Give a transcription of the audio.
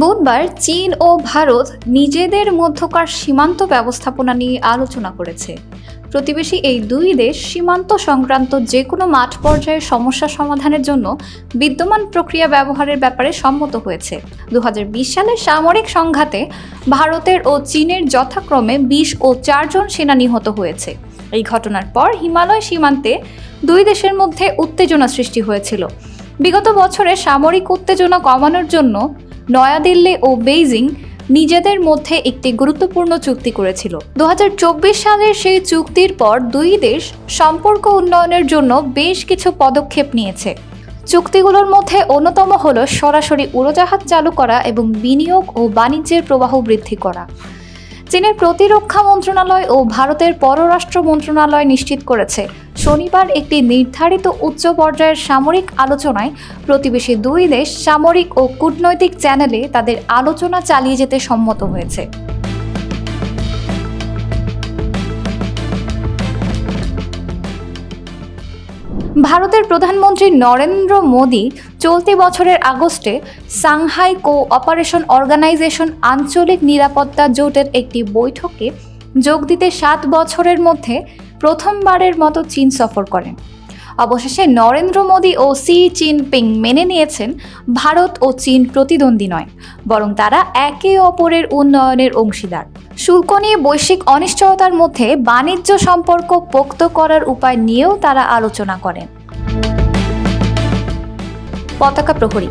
বুধবার চীন ও ভারত নিজেদের মধ্যকার সীমান্ত ব্যবস্থাপনা নিয়ে আলোচনা করেছে। প্রতিবেশী এই দুই দেশ সীমান্ত সংক্রান্ত যে কোনো মাঠ পর্যায়ের সমস্যা সমাধানের জন্য বিদ্যমান প্রক্রিয়া ব্যবহারের ব্যাপারে সম্মত হয়েছে। দু সালের সামরিক সংঘাতে ভারতের ও চীনের যথাক্রমে বিশ ও চারজন সেনা নিহত হয়েছে। এই ঘটনার পর হিমালয় সীমান্তে দুই দেশের মধ্যে উত্তেজনা সৃষ্টি হয়েছিল। বিগত বছরে সামরিক উত্তেজনা কমানোর জন্য নয়াদিল্লি ও বেইজিং নিজেদের মধ্যে একটি গুরুত্বপূর্ণ চুক্তি করেছিল। দু হাজার চব্বিশ সালের সেই চুক্তির পর দুই দেশ সম্পর্ক উন্নয়নের জন্য বেশ কিছু পদক্ষেপ নিয়েছে। চুক্তিগুলোর মধ্যে অন্যতম হল সরাসরি উড়োজাহাজ চালু করা এবং বিনিয়োগ ও বাণিজ্যের প্রবাহ বৃদ্ধি করা। চীনের প্রতিরক্ষা মন্ত্রণালয় ও ভারতের পররাষ্ট্র মন্ত্রণালয় নিশ্চিত করেছে। শনিবার একটি নির্ধারিত উচ্চ পর্যায়ের সামরিক আলোচনায় প্রতিবেশী দুই দেশ সামরিক ও কূটনৈতিক চ্যানেলে তাদের আলোচনা চালিয়ে যেতে সম্মত হয়েছে। ভারতের প্রধানমন্ত্রী নরেন্দ্র মোদী চলতি বছরের আগস্টে সাংহাই কো অপারেশন অর্গানাইজেশন আঞ্চলিক নিরাপত্তা জোটের একটি বৈঠকে যোগ দিতে সাত বছরের মধ্যে প্রথমবারের মতো চীন সফর করেন। অবশেষে নরেন্দ্র মোদী ও সি জিনপিং মেনে নিয়েছেন ভারত ও চীন প্রতিদ্বন্দ্বী নয়, বরং তারা একে অপরের উন্নয়নের অংশীদার। শুল্ক নিয়ে বৈশ্বিক অনিশ্চয়তার মধ্যে বাণিজ্য সম্পর্ক পোক্ত করার উপায় নিয়েও তারা আলোচনা করেন। পতাকা প্রহরী